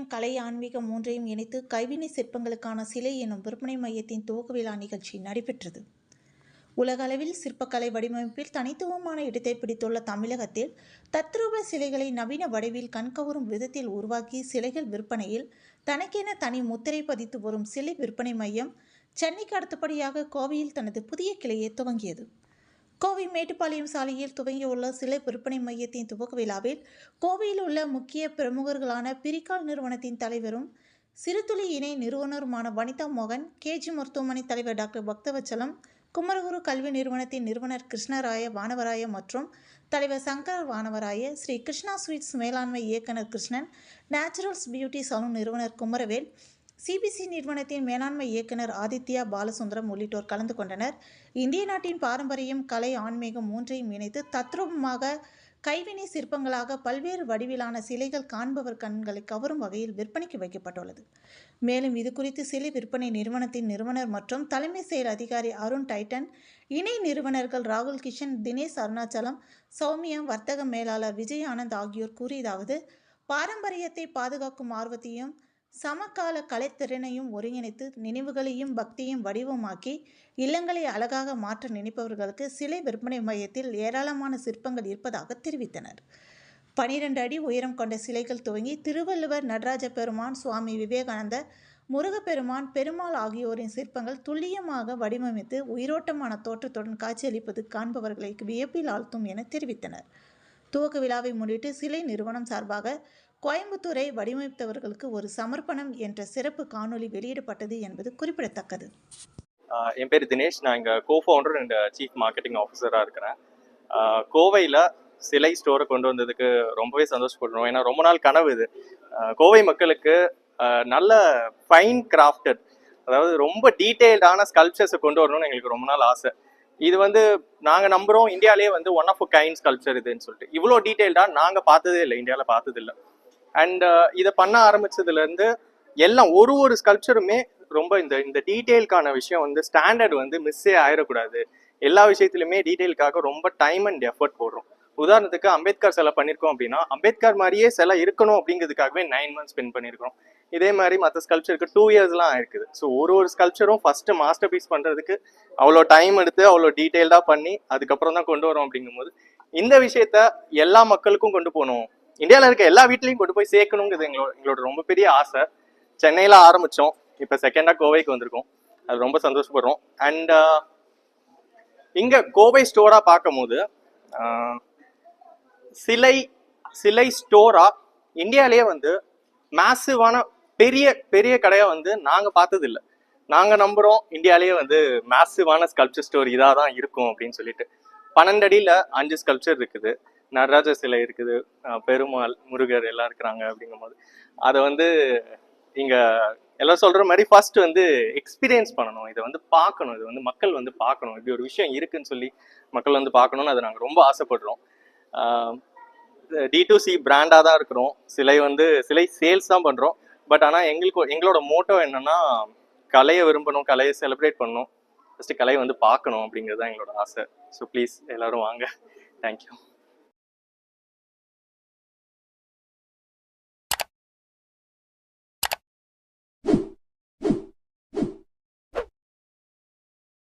இலக்கியம் கலை ஆன்மீகம் மூன்றையும் இணைத்து கைவினை சிற்பங்களுக்கான சிலை எனும் விற்பனை மையத்தின் துவக்க விழா நிகழ்ச்சி நடைபெற்றது. உலக அளவில் சிற்பக்கலை வடிவமைப்பில் தனித்துவமான இடத்தை பிடித்துள்ள தமிழகத்தில் தத்ரூப சிலைகளை நவீன வடிவில் கண்கவரும் விதத்தில் உருவாக்கி சிலைகள் விற்பனையில் தனக்கென தனி முத்திரை பதித்து வரும் சிலை விற்பனை மையம் சென்னைக்கு அடுத்தபடியாக கோவையில் தனது புதிய கிளையை துவங்கியது. கோவை மேட்டுப்பாளையம் சாலையில் துவங்கியுள்ள சிலை விற்பனை மையத்தின் துவக்க விழாவில் கோவையில் உள்ள முக்கிய பிரமுகர்களான பிரிக்கால் நிறுவனத்தின் தலைவரும் சிறுதுளி இணை நிறுவனருமான வனிதா மோகன் கேஜி மருத்துவமனை தலைவர் டாக்டர் பக்தவச்சலம் குமரகுரு கல்வி நிறுவனத்தின் நிறுவனர் கிருஷ்ணராய வானவராய மற்றும் தலைவர் சங்கர் வானவராய ஸ்ரீ கிருஷ்ணா ஸ்வீட்ஸ் மேலாண்மை இயக்குனர் கிருஷ்ணன் நேச்சுரல்ஸ் பியூட்டி சலூன் நிறுவனர் குமரவேல் சிபிசி நிறுவனத்தின் மேலாண்மை இயக்குனர் ஆதித்யா பாலசுந்தரம் உள்ளிட்டோர் கலந்து கொண்டனர். இந்திய நாட்டின் பாரம்பரியம் கலை ஆன்மீகம் மூன்றையும் இணைத்து தத்ரூபமாக கைவினை சிற்பங்களாக பல்வேறு வடிவிலான சிலைகள் காண்பவர் கண்களை கவரும் வகையில் விற்பனைக்கு வைக்கப்பட்டுள்ளது. மேலும் இது குறித்து சிலை விற்பனை நிறுவனத்தின் நிறுவனர் மற்றும் தலைமை செயல் அதிகாரி அருண் டைட்டன் இணை நிறுவனர்கள் ராகுல் கிஷன் தினேஷ் அருணாச்சலம் சௌமியா வர்த்தக மேலாளர் விஜய் ஆனந்த் ஆகியோர் கூறியதாவது பாரம்பரியத்தை பாதுகாக்கும் ஆர்வத்தையும் சமகால கலைத்திறனையும் ஒருங்கிணைத்து நினைவுகளையும் பக்தியும் வடிவமாக்கி இல்லங்களை அழகாக மாற்ற நினைப்பவர்களுக்கு சிலை விற்பனை மையத்தில் ஏராளமான சிற்பங்கள் இருப்பதாக தெரிவித்தனர். பனிரெண்டு அடி உயரம் கொண்ட சிலைகள் துவங்கி திருவள்ளுவர் நடராஜ பெருமான் சுவாமி விவேகானந்தர் முருகப்பெருமான் பெருமாள் ஆகியோரின் சிற்பங்கள் துல்லியமாக வடிவமைத்து உயிரோட்டமான தோற்றத்துடன் காட்சியளிப்பது காண்பவர்களை வியப்பில் ஆழ்த்தும் என தெரிவித்தனர். துவக்க விழாவை முன்னிட்டு சிலை நிறுவனம் சார்பாக கோயம்புத்தூரை வடிவமைத்தவர்களுக்கு ஒரு சமர்ப்பணம் என்ற சிறப்பு காணொளி வெளியிடப்பட்டது என்பது குறிப்பிடத்தக்கது. என் பேர் தினேஷ். நான் இங்கே கோஃபவுண்டர் அண்ட் சீஃப் மார்க்கெட்டிங் ஆஃபீஸராக இருக்கிறேன். கோவையில் சிலை ஸ்டோரை கொண்டு வந்ததுக்கு ரொம்பவே சந்தோஷப்படுறோம். ஏன்னா ரொம்ப நாள் கனவு இது. கோவை மக்களுக்கு நல்ல ஃபைன் கிராஃப்டட் அதாவது ரொம்ப டீட்டெயில்டான ஸ்கல்ப்சர்ஸை கொண்டு வரணும்னு எங்களுக்கு ரொம்ப நாள் ஆசை. இது வந்து நாங்கள் நம்புகிறோம் இந்தியாவிலேயே வந்து ஒன் ஆஃப் கைண்ட் ஸ்கல்ப்சர் இதுன்னு சொல்லிட்டு. இவ்வளோ டீட்டெயில்டாக நாங்கள் பார்த்ததே இல்லை இந்தியாவில் பார்த்ததில்லை. அண்ட் uh, இதை பண்ண ஆரம்பிச்சதுலேருந்து எல்லாம் ஒரு ஒரு ஸ்கல்ப்சருமே ரொம்ப இந்த இந்த டீட்டெயிலுக்கான விஷயம் வந்து ஸ்டாண்டர்ட் வந்து மிஸ்ஸே ஆயிடக்கூடாது எல்லா விஷயத்துலையுமே டீட்டெயிலுக்காக ரொம்ப டைம் அண்ட் எஃபர்ட் போடுறோம். உதாரணத்துக்கு அம்பேத்கர் சிலை பண்ணியிருக்கோம் அப்படின்னா அம்பேத்கர் மாதிரியே சிலை இருக்கணும் அப்படிங்கிறதுக்காகவே நைன் மந்த்ஸ் ஸ்பெண்ட் பண்ணியிருக்கோம் இதே மாதிரி மற்ற ஸ்கல்ப்சருக்கு டூ இயர்ஸ்லாம் ஆயிருக்குது. ஸோ ஒரு ஒரு ஸ்கல்ப்சரும் ஃபஸ்ட்டு மாஸ்டர் பீஸ் பண்ணுறதுக்கு அவ்வளோ டைம் எடுத்து அவ்வளோ டீட்டெயில்டாக பண்ணி அதுக்கப்புறம் தான் கொண்டு வரோம் அப்படிங்கும்போது இந்த விஷயத்த எல்லா மக்களுக்கும் கொண்டு போகணும். இந்தியாவில் இருக்க எல்லா வீட்லையும் கொண்டு போய் சேர்க்கணுங்கிறது எங்களோட எங்களோட ரொம்ப பெரிய ஆசை. சென்னையில் ஆரம்பித்தோம் இப்போ செகண்டாக கோவைக்கு வந்திருக்கோம். அது ரொம்ப சந்தோஷப்படுறோம். அண்ட் uh, இங்கே கோவை ஸ்டோராக பார்க்கும்போது சிலை சிலை ஸ்டோராக இந்தியாவிலேயே வந்து மேசிவான பெரிய பெரிய கடையாக வந்து நாங்கள் பார்த்ததில்ல. நாங்கள் நம்புகிறோம் இந்தியாவிலேயே வந்து மேசிவான ஸ்கல்ப்சர் ஸ்டோர் இதாக தான் இருக்கும் அப்படின்னு சொல்லிட்டு. பன்னெண்டு அடியில் அஞ்சு ஸ்கல்ப்சர் இருக்குது. நடராஜ சிலை இருக்குது. பெருமாள் முருகர் எல்லாம் இருக்கிறாங்க அப்படிங்கும்போது. அதை வந்து இங்கே எல்லாம் சொல்கிற மாதிரி ஃபர்ஸ்ட் வந்து எக்ஸ்பீரியன்ஸ் பண்ணணும். இதை வந்து பார்க்கணும். இது வந்து மக்கள் வந்து பார்க்கணும். இப்படி ஒரு விஷயம் இருக்குன்னு சொல்லி மக்கள் வந்து பார்க்கணும்னு அதை நாங்கள் ரொம்ப ஆசைப்படுறோம். டி டு சி பிராண்டாக தான் இருக்கிறோம். சிலை வந்து சிலை சேல்ஸ் தான் பண்ணுறோம் பட் ஆனால் எங்களுக்கு எங்களோட மோட்டோ என்னென்னா கலையை விரும்பணும் கலையை செலிப்ரேட் பண்ணணும். ஃபஸ்ட்டு கலையை வந்து பார்க்கணும் அப்படிங்கிறது தான் எங்களோட ஆசை. ஸோ ப்ளீஸ் எல்லோரும் வாங்க. தேங்க்யூ